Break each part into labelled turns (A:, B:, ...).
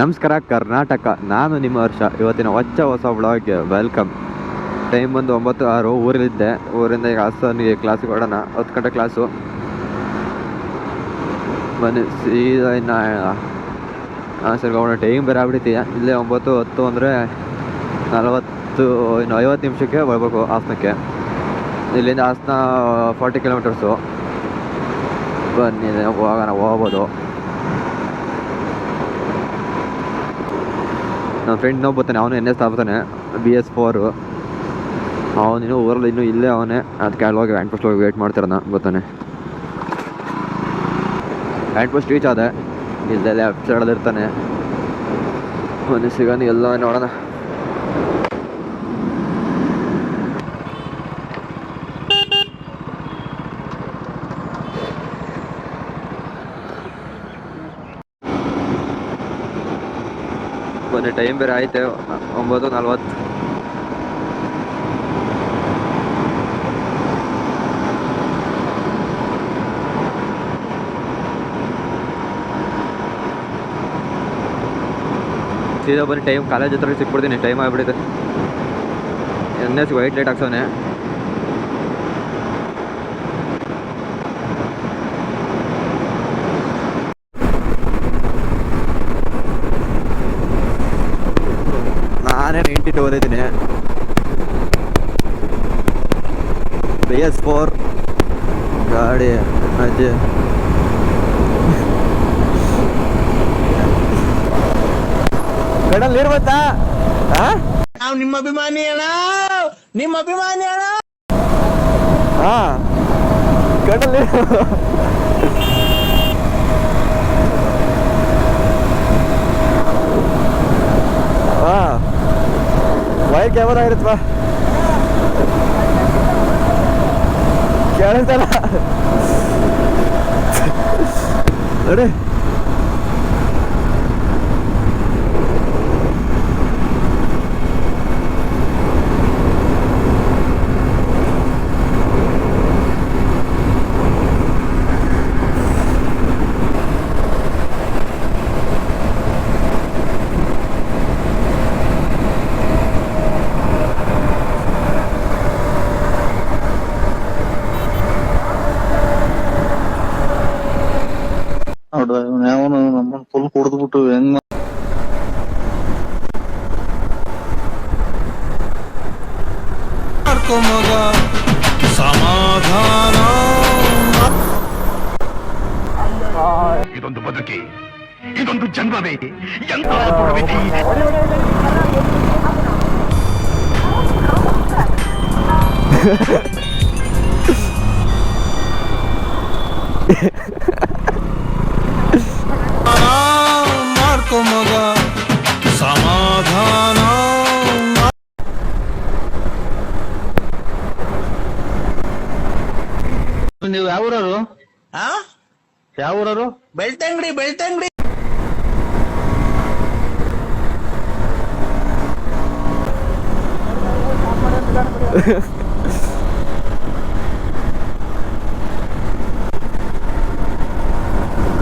A: ನಮಸ್ಕಾರ, ಕರ್ನಾಟಕ. ನಾನು ನಿಮ್ಮ ಹರ್ಷ. ಇವತ್ತಿನ ಹೊಚ್ಚ ಹೊಸ ವ್ಲಾಗ್ಗೆ ವೆಲ್ಕಮ್ ಟೈಮ್ ಬಂದು ಒಂಬತ್ತು ಆರು, ಊರಲ್ಲಿದ್ದೆ. ಊರಿಂದ ಈಗ ಹಾಸನಿಗೆ ಕ್ಲಾಸಿಗೆ ಹೊಡೋಣ ಹತ್ತು ಗಂಟೆ ಕ್ಲಾಸು ಬನ್ನಿ, ಸೀದಾ ಇನ್ನು ಹಾಸನಿಗೆ ಹೋಗೋಣ. ಟೈಮ್ ಬೇರೆ ಆಗ್ಬಿಡ್ತೀಯ ಇಲ್ಲೇ ಒಂಬತ್ತು ಹತ್ತು ಅಂದರೆ ನಲವತ್ತು, ಇನ್ನು ಐವತ್ತು ನಿಮಿಷಕ್ಕೆ ಬರ್ಬೇಕು ಹಾಸನಕ್ಕೆ. ಇಲ್ಲಿಂದ ಹಾಸನ ಫಾರ್ಟಿ ಕಿಲೋಮೀಟರ್ಸು ಬನ್ನಿ, ಹೋಗೋಣ, ಹೋಗ್ಬೋದು. ನನ್ನ ಫ್ರೆಂಡ್ ಇನ್ನೊಬ್ಬ ಬರ್ತಾನೆ, ಅವನು ಎನ್ ಎಸ್ ಆಗ್ತಾನೆ ಬಿ ಎಸ್ ಫೋರು ಅವನಿನ್ನೂ ಊರಲ್ಲಿ ಇನ್ನೂ ಇಲ್ಲೇ ಅವನೇ. ಅದಕ್ಕೆ ಹೋಗಿ ಹ್ಯಾಂಡ್ ಪೋಸ್ಟ್ ಹೋಗಿ ವೇಟ್ ಮಾಡ್ತಿರೋಣ ಬರ್ತಾನೆ ಹ್ಯಾಂಡ್ ಪೋಸ್ಟ್ ರೀಚ್ ಆದೆ. ಇಲ್ಲೇ ಲೆಫ್ಟ್ ಸೈಡಲ್ಲಿ ಇರ್ತಾನೆ. ಮನೆ ಸಿಗೋನು ಎಲ್ಲ ನೋಡೋಣ. ಬನ್ನಿ ಟೈಮ್ ಬೇರೆ ಆಯ್ತು. ಒಂಬತ್ತು ನಲ್ವತ್ತು. ಸೀದಾ ಬನ್ನಿ ಟೈಮ್ ಕಾಲೇಜ್ ಹತ್ರ ಸಿಕ್ಬಿಡ್ತೀನಿ ಟೈಮ್ ಆಗ್ಬಿಟ್ಟಿದೆ ಎನ್ ಎಸ್ ವೈಟ್ ಲೈಟ್ ಹಾಕ್ಸೋನೆ. ನಾನೇ ನೈಂಟಿ ಟು ಓದಿದ್ದೀನಿ ಬಿ ಎಸ್ ಫೋರ್ ಗಾಡಿ ಅಜ್ಜಿ. ಕಡಲ್ ನೀರು ಬಂತಾ
B: ನಾವು ನಿಮ್ಮ ಅಭಿಮಾನಿ ಅಣ್ಣ. ನಿಮ್ಮ ಅಭಿಮಾನಿ ಅಣ್ಣ.
A: ಹಾ ಕಡಲ್ ಹಾ ವೈಟ್ ಕ್ಯಾಮರಾ ಇರುತ್ತವಾ ಕೇಳಿಸ್ತಲ್ಲ ನೋಡಿ.
B: ಮಾಡ್ಕೊ ಮಗ ಸಮಾಧಾನ
C: ಇದೊಂದು ಬದುಕಿ ಇದೊಂದು ಜನ್ಮವೇ ಎಂತ ಕೊಡವಿಧಿ
B: ಮಾಡ್ಕೊ ಮಗ
D: ಯಾವ ಊರರು
B: ಆ?
D: ಯಾವ ಊರರು
B: ಬೆಳ್ತಂಗಡಿ. ಬೆಳ್ತಂಗಡಿ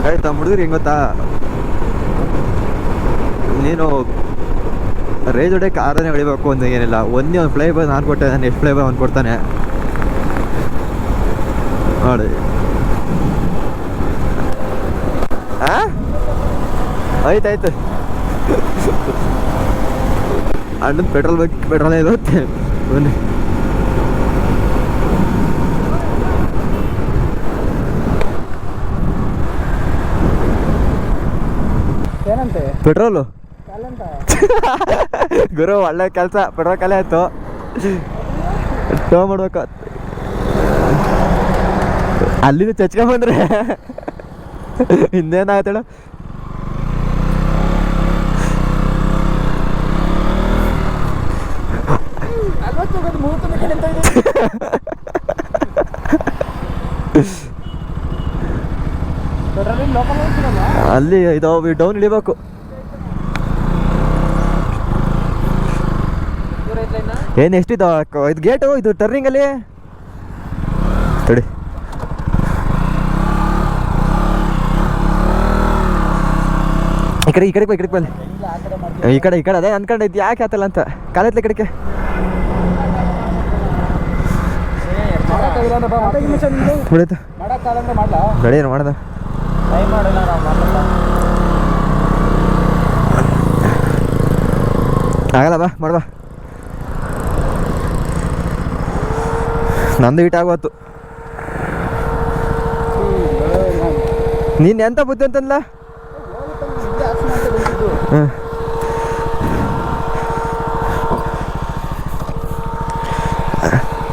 A: ಆಯ್ತಾ ಹುಡುಗರು ಹೆಂಗ್ ಗೊತ್ತಾ? ನೀನು ರೇಜ್ ಹೊಡೆ ಕಾರನ್ನೇ ಹೊಡಿಬೇಕು ಅಂತ ಏನಿಲ್ಲ. ಒಂದೇ ಒಂದು ಫ್ಲೈ ಬಾಯ್ ನಾನು ಕೊಟ್ಟೆ ನಾನು ಎಷ್ಟು ಫ್ಲೈ ಬಾಯ್ ಅವ್ನು ಕೊಡ್ತಾನೆ. ನೋಡಿ ಆ? ಆಯ್ತು ಆಯ್ತು ಅಣ್ಣನ ಪೆಟ್ರೋಲ್ ಬಗ್ಗೆ ಪೆಟ್ರೋಲ್ ಇರುತ್ತೆ ಬನ್ನಿ. ಪೆಟ್ರೋಲು. ಗುರು ಒಳ್ಳೆ ಕೆಲಸ. ಪೆಟ್ರೋಲ್ ಕಲೆ ಆಯ್ತು. ಟೋ ಮಾಡ್ಬೇಕು. ಅಲ್ಲಿಂದ ಚಚ್ಕೊಂಬಂದ್ರೆ ಇನ್ನೇನಾಗತ್ತೇಳ? ಅಲ್ಲಿ ಇದಾವ್ ಡೌನ್ ಇಳಿಬೇಕು ಏನು ಎಷ್ಟಿದಾವ ಇದು ಗೇಟು, ಇದು ಟರ್ನಿಂಗ್ ಅಲ್ಲಿ? ತಡಿ. ಈ ಕಡೆ ಈ ಕಡೆ ಬಾ, ಈ ಕಡೆ ಬಲ್ಲಿ ಈ ಕಡೆ ಈ ಕಡೆ ಅದೇ ಅನ್ಕೊಂಡೈತಿ ಯಾಕೆ ಆತಲ್ಲ ಅಂತ. ಕಾಲೈತ್ಲ ಕಡೆಗೆ. ಬಿಡೈತ ಗಡಿ ಮಾಡ್ದ? ಆಗಲ್ಲ ಬಾ ಮಾಡ್ಬಾ ನಂದು ಇಟ್ ಆಗೋತು ನೀನ್ ಎಂತ ಬುದ್ಧಿ ಅಂತಂದ್ಲ? ಹ್ಞೂ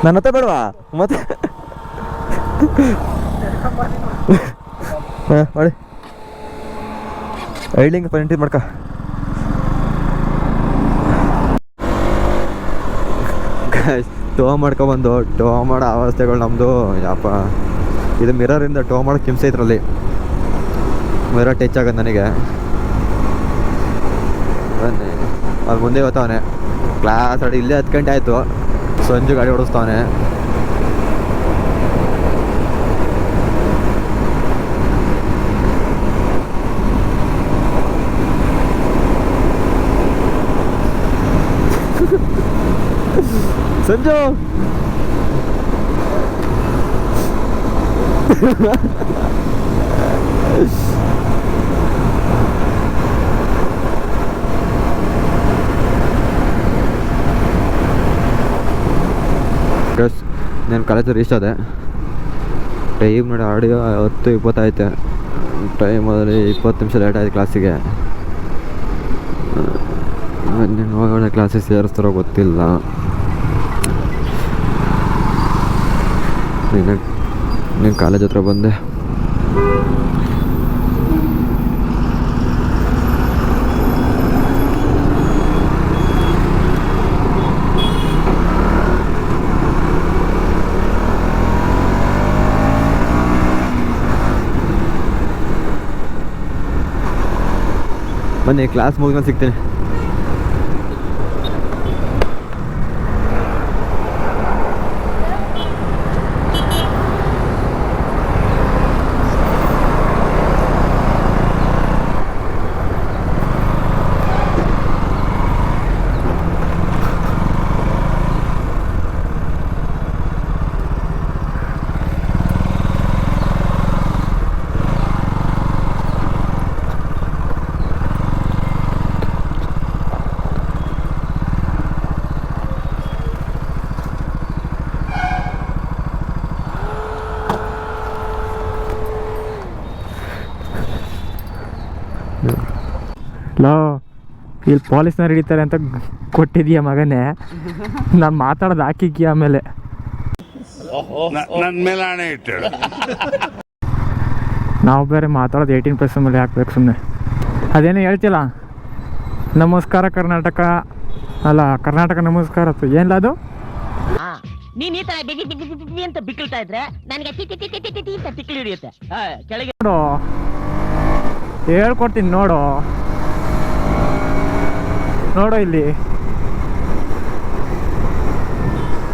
A: ನನ್ನ ಹತ್ರ ಬೇಡವಾ? ಮತ್ತೆ? ಮಾಡಿ ಐಡ್ಲಿಂಗ್ ಪೆಂಟಿ ಮಾಡ್ಕ. ಟೋ ಮಾಡ್ಕೊಬಂದು ಟೋ ಮಾಡೋ ಅವಸ್ಥೆಗಳು ನಮ್ಮದು ಯಾಪ? ಇದು ಮಿರರಿಂದ ಟೋ ಮಾಡೋಕೆ ಹಿಂಸೆ ಇದ್ರಲ್ಲಿ. ಮಿರರ್ ಟಚ್ ಆಗೋದು ನನಗೆ ಬನ್ನಿ ಅಲ್ಲಿ ಮುಂದೆ ಹೋಗ್ತಾವನೆ. ಕ್ಲಾಸ್ ಅಡಿ ಇಲ್ಲೇ ಹತ್ತು ಗಂಟೆ ಆಯಿತು. ಸಂಜೆ ಗಾಡಿ ಓಡಿಸ್ತಾವನೆ. ಸಂಜು ಗಸ್ ನಾನು ಕಾಲೇಜ್ ರೀಚ್ ಆದೆ. ಟೈಮ್ ನೋಡಿ ಆಡಿಯೋ ಹತ್ತು ಇಪ್ಪತ್ತೈತೆ. ಟೈಮಲ್ಲಿ ಇಪ್ಪತ್ತು ನಿಮಿಷ ಲೇಟ್ ಆಯ್ತು ಕ್ಲಾಸಿಗೆ ಹೋಗೋಣ ಕ್ಲಾಸಿಗೆ ಸೇರಿಸ್ತಾರೋ ಗೊತ್ತಿಲ್ಲ. ನೀನು ನೀನು ಕಾಲೇಜ್ ಹತ್ರ ಬಂದೆ. ಬನ್ನಿ ಕ್ಲಾಸ್ ಮುಗಿದ್ಮೇಲೆ ಸಿಗ್ತೀನಿ
E: ಲೋ ಇಲ್ಲಿ ಪೊಲೀಸ್ನವ್ರು ಹಿಡಿತಾರೆ ಅಂತ ಕೊಟ್ಟಿದ್ದೀಯ ಕೊಟ್ಟಿದೀಯ ಮಗನೇ. ನಾನು ಮಾತಾಡೋದು ಹಾಕಿಕ್ಕಿ ಆಮೇಲೆ?
C: ನನ್ನ ಮೇಲೆ ಹಣೆ
E: ನಾವು ಬೇರೆ ಮಾತಾಡೋದು ಏಯ್ಟೀನ್ ಪ್ಲಸ್ ಮೇಲೆ ಹಾಕ್ಬೇಕು ಸುಮ್ಮನೆ ಅದೇನೋ ಹೇಳ್ತಿಲ್ಲ ನಮಸ್ಕಾರ ಕರ್ನಾಟಕ. ಅಲ್ಲ ಕರ್ನಾಟಕ ನಮಸ್ಕಾರ ಏನಿಲ್ಲ ಅದು?
F: ಆ, ನೀನ್ ಈ ತರ ಬಿಗಿ ಬಿಗಿ ಬಿಗಿ ಬಿಗಿ ಅಂತ ಬಿಕ್ಕಳ್ತಾ ಇದ್ರೆ ನನಗೆ ಟಿ ಟಿ ಟಿ ಟಿ ಟಿ ಟಿ ಅಂತ ತಿಕ್ಲಿ ಹಿಡಿಯುತ್ತೆ ಆ, ಕೆಳಗೆ
E: ನೋಡು. ಹೇಳ್ಕೊಡ್ತೀನಿ ನೋಡು. ನೋಡು ಇಲ್ಲಿ.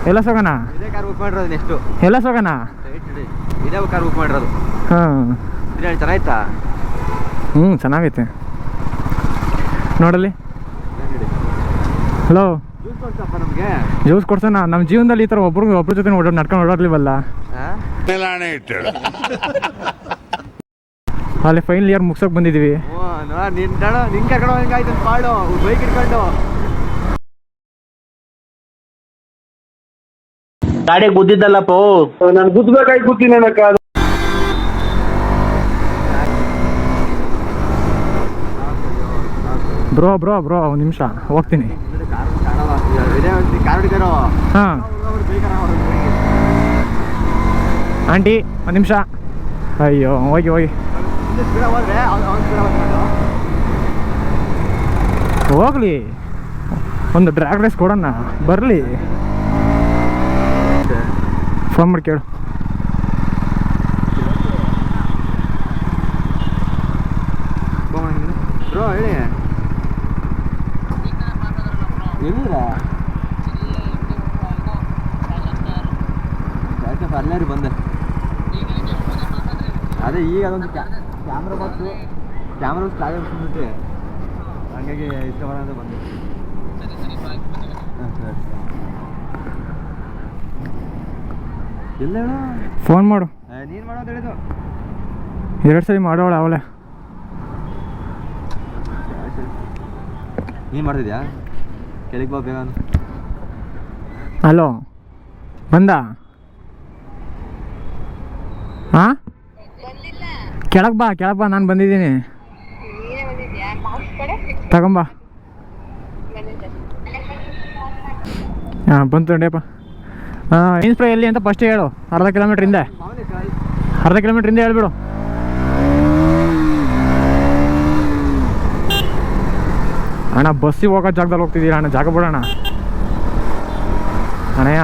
E: ಎಲ್ಲ ಸೋಗಣ
A: ಇದೇ ಕಾರ್ ಬುಕ್ ಮಾಡಿರೋದು ನೆಕ್ಸ್ಟು
E: ಎಲ್ಲ ಸೋಗಣ
A: ಇದೇ ಕಾರ್ ಬುಕ್ ಮಾಡಿರೋದು.
E: ಹಾಂ. ಹ್ಞೂ ಚೆನ್ನಾಗೈತೆ. ನೋಡಲಿ ಹಲೋ
A: ಜ್ಯೂಸ್ ಕೊಡ್ಸಪ್ಪ ನಮಗೆ?
E: ಜ್ಯೂಸ್ ಕೊಡ್ಸೋಣ. ನಮ್ಮ ಜೀವನದಲ್ಲಿ ಈ ಥರ ಒಬ್ರು ಒಬ್ರ ಜೊತೆ ಓಡಾಡ್ ನಡ್ಕೊಂಡು ಓಡಾಡ್ಲಿವಲ್ಲ. ಅಲ್ಲಿ ಫೈನಲ್ ಇಯರ್ ಮುಗ್ಸೋಕೆ ಬಂದಿದ್ದೀವಿ.
A: ನಿನ್ ಕರ್ಕೊಂಡು ಹೆಂಗಾಯ್ತು ಪಾಡು ಬೈಕ್ ಇಟ್ಕೊಂಡು
B: ಗಾಡಿ ಗುದ್ದಿದ್ದಲ್ಲಪ್ಪ?
D: ನಾನು ಗುದ್ಬೇಕಾಗಿ ಕೂತೀನಿ
E: ಬ್ರೋ ಬ್ರೋ ಬ್ರೋ ಒಂದು ನಿಮಿಷ ಹೋಗ್ತೀನಿ. ಹಾಂ. ಆಂಟಿ ಒಂದು ನಿಮಿಷ. ಅಯ್ಯೋ ಹೋಗಿ ಹೋಗಿ.
A: ಸ್ಪೀಡ ಹೋದ್ರೆ ಅವ್ನು ಸ್ಪೀಡ ಹೋಗ್ಕೊಂಡು
E: ಹೋಗ್ಲಿ. ಒಂದು ಡ್ರ್ಯಾಗ್ ರೇಸ್ ಕೊಡೋಣ. ಬರಲಿ. ಫೋನ್ ಮಾಡಿ ಕೇಳು.
A: ಬ್ರೋ ಹೇಳಿ. ಎಲ್ಲಿರಾ ಬಂದೆ. ಅದೇ ಈಗ ಅದೊಂದು ಕ್ಯಾಮ್ರಾ ಬಾಕ್ಸು ಕ್ಯಾಮ್ರಾ ಬಿಟ್ಟು ಹಂಗಾಗಿ ಇಸ್ಕೊಬಾರ ಅಂತ ಬಂದೆ. ಎಲ್ಲ
E: ಫೋನ್ ಮಾಡು.
A: ನೀನು ಮಾಡೋದು ಹೇಳಿದ್ದು.
E: ಎರಡು ಸರಿ ಮಾಡೋಳ ಅವಳೆ.
A: ನೀನು ಮಾಡ್ತಿದ್ಯಾ? ಕೆಳಗೆ ಬಾ ಬೇಗ.
E: ಹಲೋ ಬಂದ? ಹಾಂ ಕೆಳಗೆ ಬಾ ಕೆಳಗೆ ಬಾ, ನಾನು ಬಂದಿದ್ದೀನಿ. ತಗೊಂಬಾ ಹಾಂ ಬಂತು ನೋಡಿಯಪ್ಪ ಹಾಂ ಇನ್ಸ್ಪ್ರೈ ಸ್ಪ್ರೇ ಎಲ್ಲಿ ಅಂತ ಫಸ್ಟ್ ಹೇಳು, ಅರ್ಧ ಕಿಲೋಮೀಟ್ರ್ ಹಿಂದೆ. ಅರ್ಧ ಕಿಲೋಮೀಟ್ರ್ ಹಿಂದೆ ಹೇಳ್ಬಿಡು. ಅಣ್ಣ, ಬಸ್ಸಿಗೆ ಹೋಗೋ ಜಾಗದಲ್ಲಿ ಹೋಗ್ತಿದ್ದೀರಾ ಅಣ್ಣ? ಜಾಗ ಬಿಡೋಣ. ಅಣ್ಣಯ್ಯ.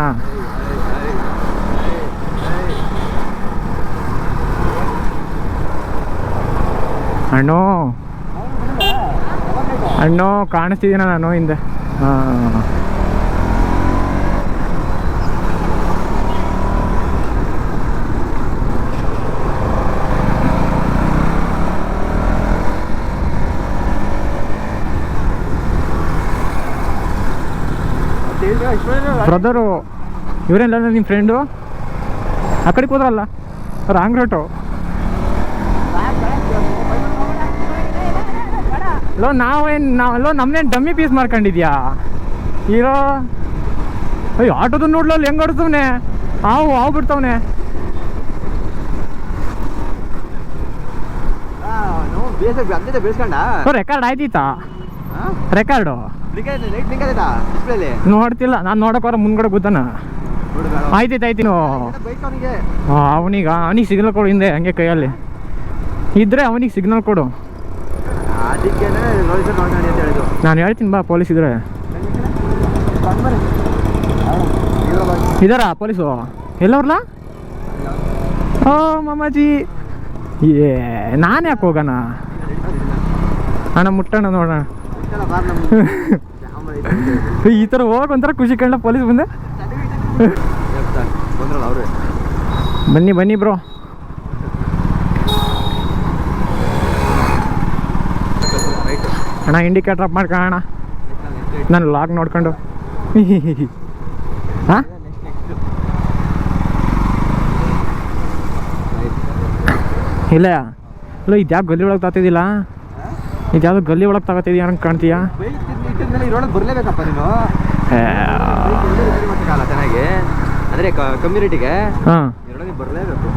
E: ಅಣ್ಣು. ಅಣ್ಣು ಕಾಣಿಸ್ತಿದ್ದೀನ ನಾನು ಹಿಂದೆ. ಬ್ರದರು ಇವರೆಲ್ಲ ನಿಮ್ಮ ಫ್ರೆಂಡು ಆ ಕಡೆ ಹೋದ್ರಲ್ಲ? ರಾಂಗ್ ರೋಟು ಲೋ ನಾವೇನು ನಾವು ಲೋ ನಮ್ಮನ್ನೇನು ಡಮ್ಮಿ ಪೀಸ್ ಮಾಡ್ಕೊಂಡಿದ್ಯಾ? ಇರೋ ಅಯ್ಯೋ ಆಟೋದ ನೋಡ್ಲಲ್ಲಿ ಹೆಂಗೆ ಆಡ್ತವ್ನೆ ಹಾವು ಹಾವು ಬಿಡ್ತವ್ನೆ. ರೆಕಾರ್ಡ್ ಆಯ್ತಿತ್ತಾ? ರೆಕಾರ್ಡು ನೋಡ್ತಿಲ್ಲ ನಾನು ನೋಡೋಕ್ಕಾರ ಮುಂದ್ಗಡೆ ಗೊತ್ತಾನ? ಆಯ್ತೈತೆ
A: ಅವನಿಗೆ.
E: ಅವನೀಗ ಅವನಿಗೆ ಸಿಗ್ನಲ್ ಕೊಡು ಹಿಂದೆ ಹಂಗೆ ಕೈಯಲ್ಲಿ. ಇದ್ರೆ ಅವನಿಗೆ ಸಿಗ್ನಲ್ ಕೊಡು.
A: ಅದಕ್ಕೇನೆ ಅಂತ ಹೇಳಿದ್ದು
E: ನಾನು ಹೇಳ್ತೀನಿ ಬಾ ಪೊಲೀಸ್ ಇದ್ರೆ. ಇದಾರ ಪೊಲೀಸು ಎಲ್ಲವ್ರಲ್ಲ ಓ ಮಾಮಾಜಿ. ಏ ನಾನು ಯಾಕೆ ಹೋಗೋಣ? ಅಣ್ಣ ಮುಟ್ಟಣ ನೋಡೋಣ. ಈ ಥರ ಹೋಗಿ ಒಂಥರ ಖುಷಿ ಕಂಡ ಪೊಲೀಸ್ ಬಂದೆ. ಬನ್ನಿ ಬನ್ನಿ ಬ್ರೋ. ಅಣ್ಣ ಇಂಡಿಕೇಟರ್ ಅಪ್ ಮಾಡ್ಕೊಳ್ಳೋಣ ನಾನು ಲಾಗ್ ನೋಡ್ಕೊಂಡು. ಹಾಂ? ಇಲ್ಲ ಇಲ್ಲ ಇದ್ಯಾವ ಗಲ್ಲಿ ಒಳಗೆ ತಾತಿದ್ದಿಲ್ಲ? ಯಾವ್ದು ಗಲ್ಲಿ ಒಳಗೆ ತಗೋತಿದ್ಯಾ ಅಂತ ಕಾಣ್ತೀಯಾ?
A: ಬರಲೇಬೇಕಪ್ಪ ನೀನು ಚೆನ್ನಾಗಿ ಅಂದರೆ ಕಮ್ಯುನಿಟಿಗೆ
E: ಹಾಂ
A: ಬರಲೇಬೇಕು.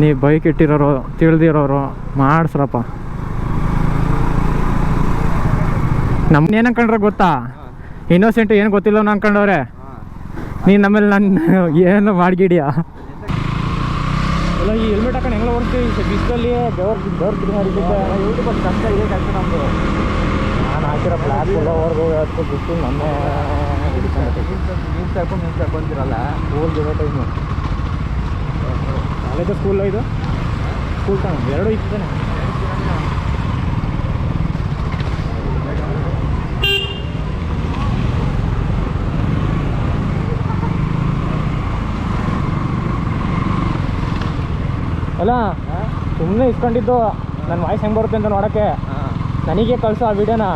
E: ನೀ ಬೈಕ್ ಇಟ್ಟಿರೋರು ತಿಳಿದಿರೋರು ಮಾಡಿಸ್ರಪ್ಪ. ನಮ್ಮನ್ನ ಏನು ಅನ್ಕೊಂಡ್ರೆ ಗೊತ್ತಾ? ಇನ್ನೋಸೆಂಟ್ ಏನು ಗೊತ್ತಿಲ್ಲ ಅನ್ಕೊಂಡವ್ರೆ. ನೀನು ನಮ್ಮಲ್ಲಿ ನನ್ನ ಏನು ಮಾಡ್ಗಿಡಿಯಾ? ಅಲ್ಲ ಈ ಹೆಲ್ಮೆಟ್ ಹಾಕೊಂಡು ಹೆಂಗೆಲ್ಲ ಓಡ್ತೀವಿ ಬಿಸಿಲಲ್ಲಿ ಬೆವರ್ ಬೆವರ್ ಕಿಡಿ ಮಾಡಿದ್ದೆ ಯೂಟ್ಯೂಬ್ ಕಷ್ಟ ಇದೆ ಕಷ್ಟ ನಮ್ಮದು ನಾನು ಹಾಕಿರೋ ಬ್ಲ್ಯಾಕ್ ಎಲ್ಲ ಹೊರಗು ಹತ್ತು ಬಿಟ್ಟು ನನ್ನೇ
A: ನೀನು ಸರ್ಕೊಂಡು ನೀನು ಸರ್ಕೊಂತಿರಲ್ಲ
E: ಸ್ಕೂಲ್ ಇರೋ ಟೈಮು ಕಾಲೇಜು ಸ್ಕೂಲ್ ಇದು? ಸ್ಕೂಲ್ ಟೈಮ್ ಎರಡು ಇದ್ದಾನೆ ಅಲ್ಲ ಸುಮ್ಮನೆ ಇಸ್ಕೊಂಡಿದ್ದು. ನನ್ನ ವಾಯ್ಸ್ ಹೆಂಗೆ ಬರುತ್ತೆ ಅಂತ ನೋಡೋಕ್ಕೆ. ನನಗೆ ಕಳಿಸೋ ಆ ವಿಡಿಯೋನ.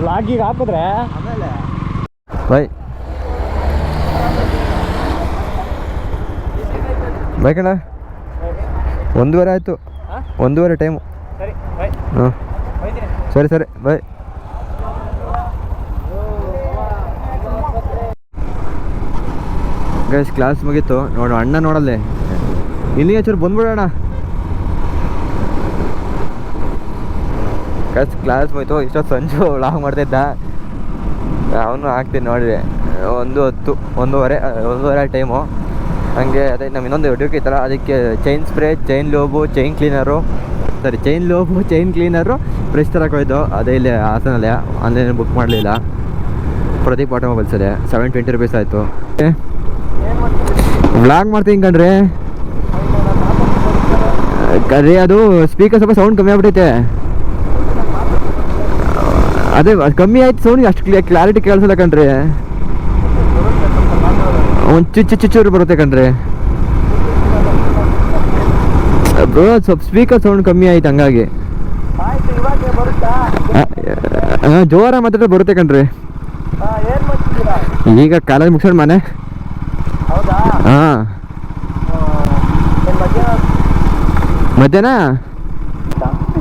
E: ವ್ಲಾಗಿಗೆ ಹಾಕಿದ್ರೆ.
A: ಬೈ. ಬೈ ಕಣ. ಒಂದೂವರೆ ಆಯಿತು. ಒಂದೂವರೆ ಟೈಮು ಹಾಂ ಸರಿ ಸರಿ. ಬಾಯ್ ಗೈಸ್ ಕ್ಲಾಸ್ ಮುಗೀತು. ನೋಡು, ಅಣ್ಣ ನೋಡಲ್ಲೇ. ಇಲ್ಲಿ ಚೂರು ಬಂದ್ಬಿಡೋಣ. ಕಸ್ ಕ್ಲಾಸ್ ಹೋಯ್ತು ಇಷ್ಟೊತ್ತು ಸಂಜೆ ಲಾಗ್ ಮಾಡ್ತಿದ್ದ. ಅವನು ಹಾಕ್ತೀನಿ ನೋಡಿರಿ. ಒಂದು ಹತ್ತು, ಒಂದೂವರೆ ಒಂದೂವರೆ ಟೈಮು ಹಂಗೆ ಅದೇ ನಮ್ಮ ಇನ್ನೊಂದು ಡ್ಯೂಟಿ ಇತ್ತಲ್ಲ ಅದಕ್ಕೆ chain spray chain lube chain cleaner ಸರಿ chain lube chain cleaner fresh ತರಕ್ಕೆ ಹೋಯ್ತು ಅದೇ ಇಲ್ಲಿ ಹಾಸನಲ್ಲಿ. ಆನ್ಲೈನ್ ಬುಕ್ ಮಾಡಲಿಲ್ಲ. ಪ್ರದೀಪ್ ಆಟೋಮೊಬೈಲ್ಸಲ್ಲಿ ಸೆವೆನ್ ಟ್ವೆಂಟಿ ರುಪೀಸ್ ಆಯಿತು. ವ್ಲಾಗ್ ಮಾಡ್ತೀನಿ ಕಣ್ರಿ. ಕರ್ರಿ ಅದು ಸ್ಪೀಕರ್ ಸ್ವಲ್ಪ ಸೌಂಡ್ ಕಮ್ಮಿ ಆಗ್ಬಿಟ್ಟೈತೆ ಅದೇ ಕಮ್ಮಿ ಆಯ್ತು ಸೌಂಡ್ ಅಷ್ಟು ಕ್ಲಿಯರ್ ಕ್ಲಾರಿಟಿ ಕೇಳಿಸಲ್ಲ ಕಣ್ರಿ. ಒಂದು ಚುಚ್ಚು ಚುಚ್ಚೂರು ಬರುತ್ತೆ ಕಣ್ರಿ. ಬ್ರೋ ಸ್ವಲ್ಪ ಸ್ಪೀಕರ್ ಸೌಂಡ್ ಕಮ್ಮಿ ಆಯ್ತು ಹಂಗಾಗಿ. ಜೋರ ಮಾತಾಡಿದ್ರೆ ಬರುತ್ತೆ ಕಣ್ರಿ. ಈಗ ಕಾಲೇಜ್ ಮುಗಿಸೋಣ ಮನೆ. ಹಾಂ
B: ಏನ್ ಮಧ್ಯಾಹ್ನ
A: ಮಧ್ಯಾಹ್ನ?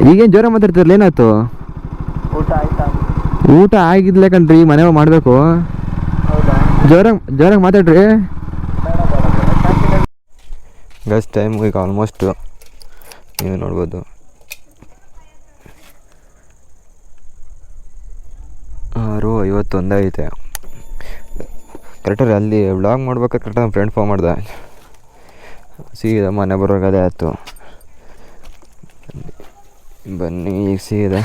A: ಈಗೇನು ಜೋರ ಮಾತಾಡ್ತಿರಲ್ಲ, ಏನಾಯ್ತು?
B: ಊಟ ಆಯ್ತಾ
A: ಊಟ ಆಗಿದ್ಲೆ ಕಣ್ರಿ ಮನೆ ಮಾಡಬೇಕು. ಜೋರಾಗಿ ಜೋರಾಗಿ ಮಾತಾಡ್ರಿ. ಗಸ್ಟ್ ಟೈಮ್ ಈಗ ಆಲ್ಮೋಸ್ಟು ನೀವು ನೋಡ್ಬೋದು. ಆರು ಐವತ್ತೊಂದು ಐತೆ ಕರೆಕ್ಟಾಗಿ ಅಲ್ಲಿ ವ್ಲಾಗ್ ಮಾಡ್ಬೇಕಾದ್ರೆ ಕರೆಕ್ಟಾಗಿ ನಮ್ಮ ಫ್ರೆಂಡ್ ಫೋನ್ ಮಾಡ್ದೆ. ಸೀದಾ ಮನೆ ಬರೋಕದೇ ಆಯ್ತು. ಬನ್ನಿ ಈಗ ಸೀದಾ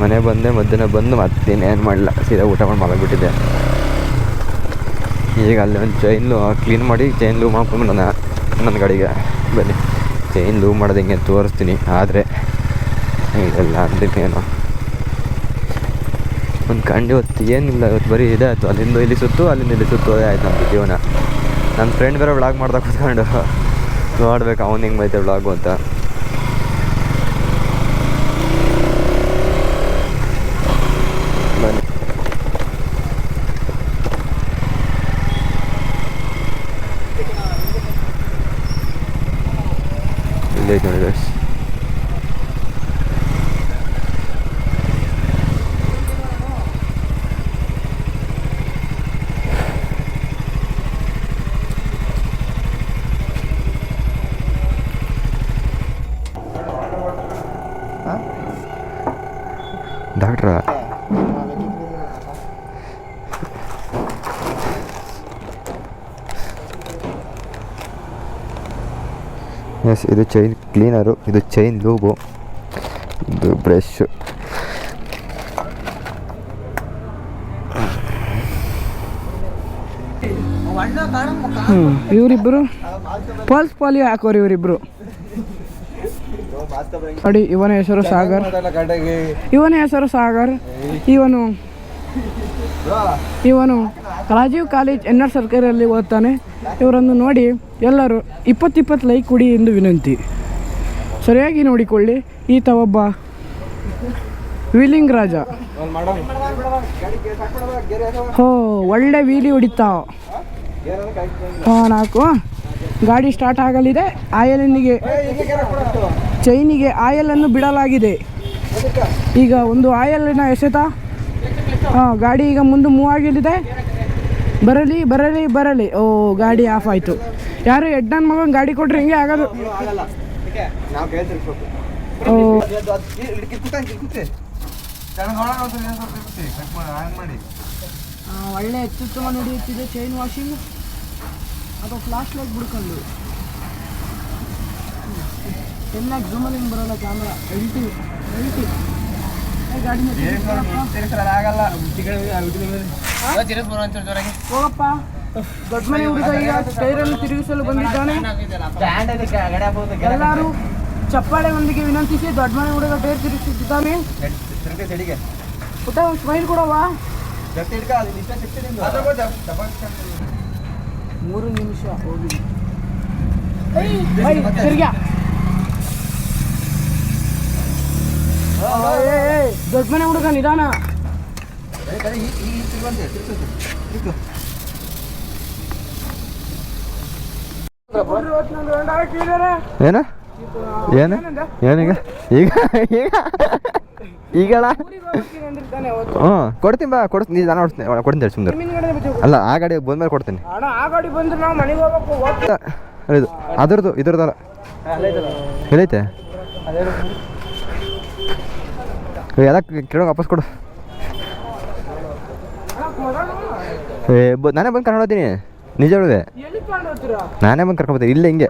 A: ಮನೆ ಬಂದೆ, ಮಧ್ಯಾಹ್ನ ಬಂದು ಮತ್ತೇನೇನು ಮಾಡಲ್ಲ ಸೀದಾ ಊಟ ಮಾಡಿ ಮಲಗಿಬಿಟ್ಟಿದ್ದೆ. ಈಗ ಅಲ್ಲಿ ಒಂದು ಚೈನ್ ಲೂ ಕ್ಲೀನ್ ಮಾಡಿ ಚೈನ್ ಲೂ ಮಾಡ್ಕೊಂಡು ನನ್ನ ನನ್ನ ಗಾಡಿಗೆ. ಬನ್ನಿ ಚೈನ್ ಲೂ ಮಾಡೋದು ಹಿಂಗೆ ತೋರಿಸ್ತೀನಿ, ಆದರೆ ಇದೆಲ್ಲ ಅಂದಿದ್ದೇನು. ಒಂದು ಕಂಡು ಇವತ್ತು ಏನಿಲ್ಲ ಇವತ್ತು ಬರೀ ಇದಾಯಿತು ಅಲ್ಲಿಂದ ಇಲ್ಲಿ ಸುತ್ತು, ಅಲ್ಲಿಂದ ಇಲ್ಲಿ ಸುತ್ತು, ಅದೇ ಆಯಿತು ನಮ್ಮದು ಜೀವನ. ನನ್ನ ಫ್ರೆಂಡ್ ಬೇರೆ ವ್ಲಾಗ್ ಮಾಡ್ದಾಗ ಕೂತ್ಕೊಂಡು ನೋಡ್ಬೇಕು ಅವ್ನು ಹಿಂಗೆ ಬೈತೆ ವ್ಲಾಗು ಅಂತ. ಬನ್ನಿ. ಇಲ್ಲೇ ನೋಡಿ ಇದು ಚೈನ್ ಕ್ಲೀನರು ಇದು ಚೈನ್ ಲೂಬು ಇದು ಬ್ರಷ್
G: ಇವರಿಬ್ರು ಪಲ್ಸ್ ಪಾಲಿಯೋ ಹಾಕೋರು ಇವರಿಬ್ರು. ನೋಡಿ ಇವನ ಹೆಸರು ಸಾಗರ್. ಇವನ ಹೆಸರು ಸಾಗರ್. ಇವನು ಇವನು ರಾಜೀವ್ ಕಾಲೇಜ್ ಎನ್ ಆರ್ ಸರ್ಕಾರಿಯಲ್ಲಿ ಓದ್ತಾನೆ. ಇವರನ್ನು ನೋಡಿ ಎಲ್ಲರೂ ಇಪ್ಪತ್ತಿಪ್ಪತ್ತು ಲೈಕ್ ಕೊಡಿ ಎಂದು ವಿನಂತಿ. ಸರಿಯಾಗಿ ನೋಡಿಕೊಳ್ಳಿ, ಈತ ಒಬ್ಬ ವೀಲಿಂಗ್ ರಾಜ. ಹೋ, ಒಳ್ಳೆ ವೀಲಿ ಹೊಡಿತಾ. ಹಾಂ, ನಾಲ್ಕು. ಗಾಡಿ ಸ್ಟಾರ್ಟ್ ಆಗಲಿದೆ. ಆಯಲಿನಿಗೆ ಚೈನಿಗೆ ಆಯಲನ್ನು ಬಿಡಲಾಗಿದೆ. ಈಗ ಒಂದು ಆಯಲಿನ ಎಸೆತ. ಹಾಂ ಗಾಡಿ ಈಗ ಮುಂದೆ ಮೂವ್ ಆಗಿಲ್ಲಿದೆ ಬರಲಿ ಬರಲಿ ಬರಲಿ. ಓ, ಗಾಡಿ ಆಫ್ ಆಯಿತು. ಯಾರು ಎಡ್ಡನ್ ಮಗನ ಗಾಡಿ ಕೊಟ್ರೆ ಹಿಂಗೆ ಆಗೋದು? ಒಳ್ಳೆ ಅತ್ಯುತ್ತಮ ನಡೆಯುತ್ತಿದೆ ಚೈನ್ ವಾಷಿಂಗ್ ಅಥವಾ ಫ್ಲಾಶ್ ಲೈಟ್ ಬಿಡ್ಕೊಂಡು ಚೆನ್ನಾಗಿ ಜೂಮಲ್ಲಿ ಬರೋಲ್ಲ ಕ್ಯಾಮ್ರಾ ಎಲ್ಟಿ ಎಲ್ಟಿ ಹೋಗಪ್ಪ. ದೊಡ್ಡ ಮನೆ ಹುಡುಗ ಈಗ ತಿರುಗಿಸಲು ಬಂದಿದ್ದಾನೆ. ಎಲ್ಲರೂ ಚಪ್ಪಾಳೆ ಒಂದಿಗೆ ವಿನಂತಿಸಿ ದೊಡ್ಡ ಮನೆ ಹುಡುಗ ಟೈರ್ ತಿರುಗಿಸುತ್ತಿದ್ದಾನೆ. ಪುಟ್ಟ ಒಂದು ಸ್ಮೈಲ್ ಕೊಡವಾ ಮೂರು ನಿಮಿಷ ಹೋಗಿ. ತಿರ್ಗ್ಯಾ. ದೊಡ್ಡ ಮನೆ ಹುಡುಗ ನಿಧಾನ
A: ಏನ? ಏನು? ಏನೀಗ? ಈಗ ಈಗ ಈಗಲ್ಲ? ಹ್ಞೂ ಕೊಡ್ತೀನಿ ಬಾ ಕೊಡ್ತೀನಿ ನಾನು ಕೊಡ್ತೀನಿ ಹೇಳಿ ಸುಮ್ಮನೆ ಅಲ್ಲ ಆ ಗಾಡಿ ಬಂದ್ಮೇಲೆ ಕೊಡ್ತೀನಿ. ಇದು ಅದರದ್ದು ಇದ್ರದ್ದಲ್ಲ. ಎಲ್ಲೈತೆ? ಎಲ್ಲ ಕೇಳೋ ವಾಪಸ್ ಕೊಡು. ನಾನೇ ಬಂದು ಕರ್ಕೊಂಡು ಹೋಗ್ತೀನಿ. ನಿಜ ಹೇಳಿದೆ ನಾನೇ ಬಂದು ಕರ್ಕೊಂಡು ಬರ್ತೀನಿ ಇಲ್ಲೇ, ಹಿಂಗೆ.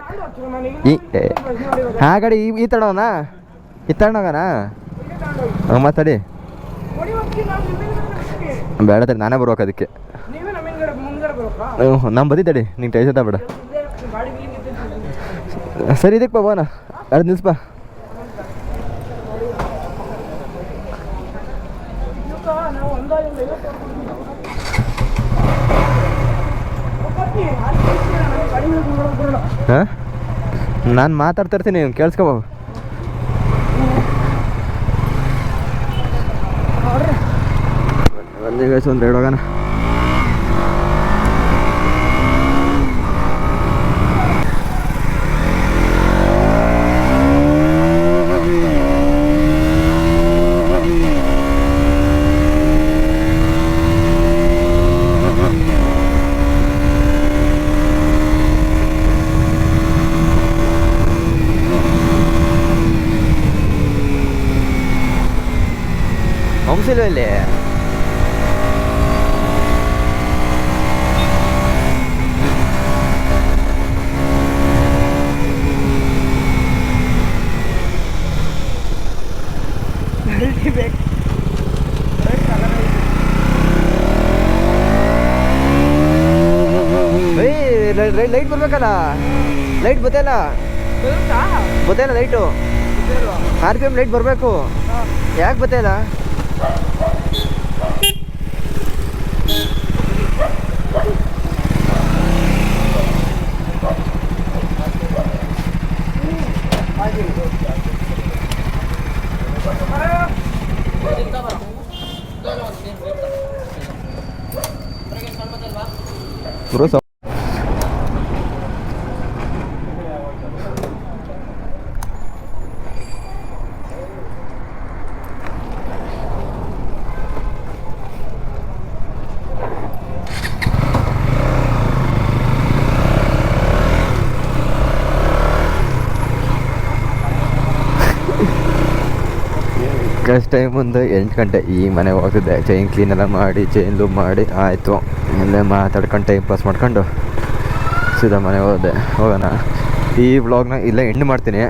A: ಈ ಆ ಗಾಡಿ ಈ ಈ ತಡೋಣ ಈ ತಗೊಂಡೋಗಣ ಹಾಂ ಮಾತಾಡಿ. ಬೇಡ ತಡಿ, ನಾನೇ ಬರ್ಬೇಕು ಅದಕ್ಕೆ. ಹ್ಞೂ ನಮ್ಮ ತಡಿ. ನಿಂಗೆ ಟೈಸ್ ಬೇಡ. ಸರಿ, ಇದಕ್ಕೆ ಬಾ ಅರ್ಧ ಎರಡು ನಿಲ್ಸ್ ಬಾ
G: ಇದಕ್ಕ ನಾವು ಅಂದಾಜಿಂದ ಐವತ್ತು ಬರ್ತೀನಿ. ಅಲ್ಲಿ ಬರ್ತೀನಿ, ನಾನು ಗಾಡಿ ಮೇಲೆ ಕುಂದ್ರಕ್ಕೆ ಬರಲ್ಲ.
A: ಹಾಂ? ನಾನು ಮಾತಾಡ್ತಾ ಇರ್ತೀನಿ ನೀನು ಕೇಳಿಸ್ಕೋ ಒಂದು ಗೈಸ್ ಒಂದು ಎರಡು ಹೋಗೋಣ. ಹಂಸಿಲ್ವ ಇಲ್ಲಿ ಲೈಟ್ ಬರ್ಬೇಕಲ್ಲ? ಲೈಟ್ ಬತ್ತಲ್ಲ ಬತ್ತಲ್ಲ light? R P M light ಬರಬೇಕು. ಯಾಕೆ ಬತ್ತಲ್ಲ ಬ್ರೋ ಕಷ್ಟ ಟೈಮ್ ಒಂದು ಎಂಟು ಗಂಟೆ. ಈ ಮನೆಗೆ ಹೋಗ್ತಿದ್ದೆ ಚೈನ್ ಕ್ಲೀನ್ ಎಲ್ಲ ಮಾಡಿ ಚೈನ್ ಲೂಪ್ ಮಾಡಿ, ಆಯಿತು. ಇಲ್ಲೇ ಮಾತಾಡ್ಕೊಂಡು ಟೈಮ್ ಪಾಸ್ ಮಾಡ್ಕೊಂಡು ಸೀದಾ ಮನೆಗೆ ಹೋದೆ. ಹೋಗೋಣ. ಈ ವ್ಲಾಗ್ನ ಇಲ್ಲೇ ಎಂಡ್ ಮಾಡ್ತೀನಿ.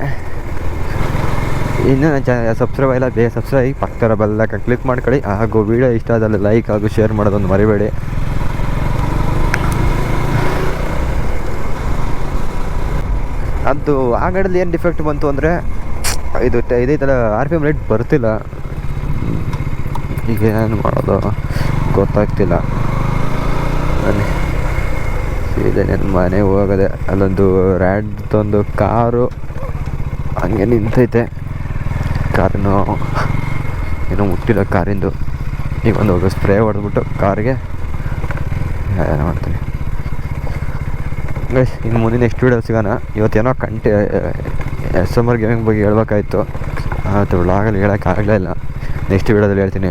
A: ಇನ್ನು ನನ್ನ ಚಾನಲ್ ಸಬ್ಸ್ಕ್ರೈಬ್ ಇಲ್ಲ ಬೇಗ ಸಬ್ಸ್ಕ್ರೈಬ್ ಪಕ್ಕದ ಬೆಲ್ಲಕ್ಕೆ ಕ್ಲಿಕ್ ಮಾಡ್ಕೊಳ್ಳಿ. ಹಾಗೂ ವಿಡಿಯೋ ಇಷ್ಟ ಆದಲ್ಲಿ ಲೈಕ್ ಹಾಗೂ ಶೇರ್ ಮಾಡೋದೊಂದು ಮರಿಬೇಡಿ. ಅದು ಆ ಏನು ಡಿಫೆಕ್ಟ್ ಬಂತು ಅಂದರೆ ಇದು ಇದೇ ಥರ ಆರ್ ಪಿ ಎಂ ರೇಟ್ ಬರ್ತಿಲ್ಲ. ಈಗ ಏನು ಮಾಡೋದು? ಗೊತ್ತಾಗ್ತಿಲ್ಲ. ಸೀದಾ ನನ್ನ ಮನೆ ಹೋಗದೆ, ಅಲ್ಲೊಂದು ರ್ಯಾಡ್ದೊಂದು ಕಾರು ಹಂಗೆ ನಿಂತೈತೆ. ಕಾರನ್ನು ಏನೋ ಮುಟ್ಟಿಲ್ಲ ಕಾರಿಂದು. ಈಗ ಒಂದು ಸ್ಪ್ರೇ ಹೊಡೆದ್ಬಿಟ್ಟು ಕಾರಿಗೆ. ಏನು ಮಾಡ್ತೀನಿ ಇನ್ನು ಮುಂದಿನ ನೆಕ್ಸ್ಟ್ ವೀಡಿಯೋ ಸಿಗೋಣ. ಇವತ್ತೇನೋ ಕಂಟೆ ಎಸ್ ಎಂ ಆರ್ ಗೇಮಿಂಗ್ ಬಗ್ಗೆ ಹೇಳ್ಬೇಕಾಯ್ತು ಅದು ವ್ಲಾಗಲ್ಲಿ ಆಗಲೇ ಇಲ್ಲ. ನೆಕ್ಸ್ಟ್ ವೀಡಿಯೋದಲ್ಲಿ ಹೇಳ್ತೀನಿ.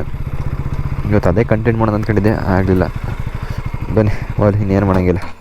A: ಇವತ್ತು ಅದೇ ಕಂಟೆಂಟ್ ಮಾಡೋದು ಅಂದ್ಕೊಂಡಿದ್ದೆ ಆಗಲಿಲ್ಲ. ಬನ್ನಿ ಹೋಗಿ ಇನ್ನೇನು ಮಾಡೋಂಗಿಲ್ಲ.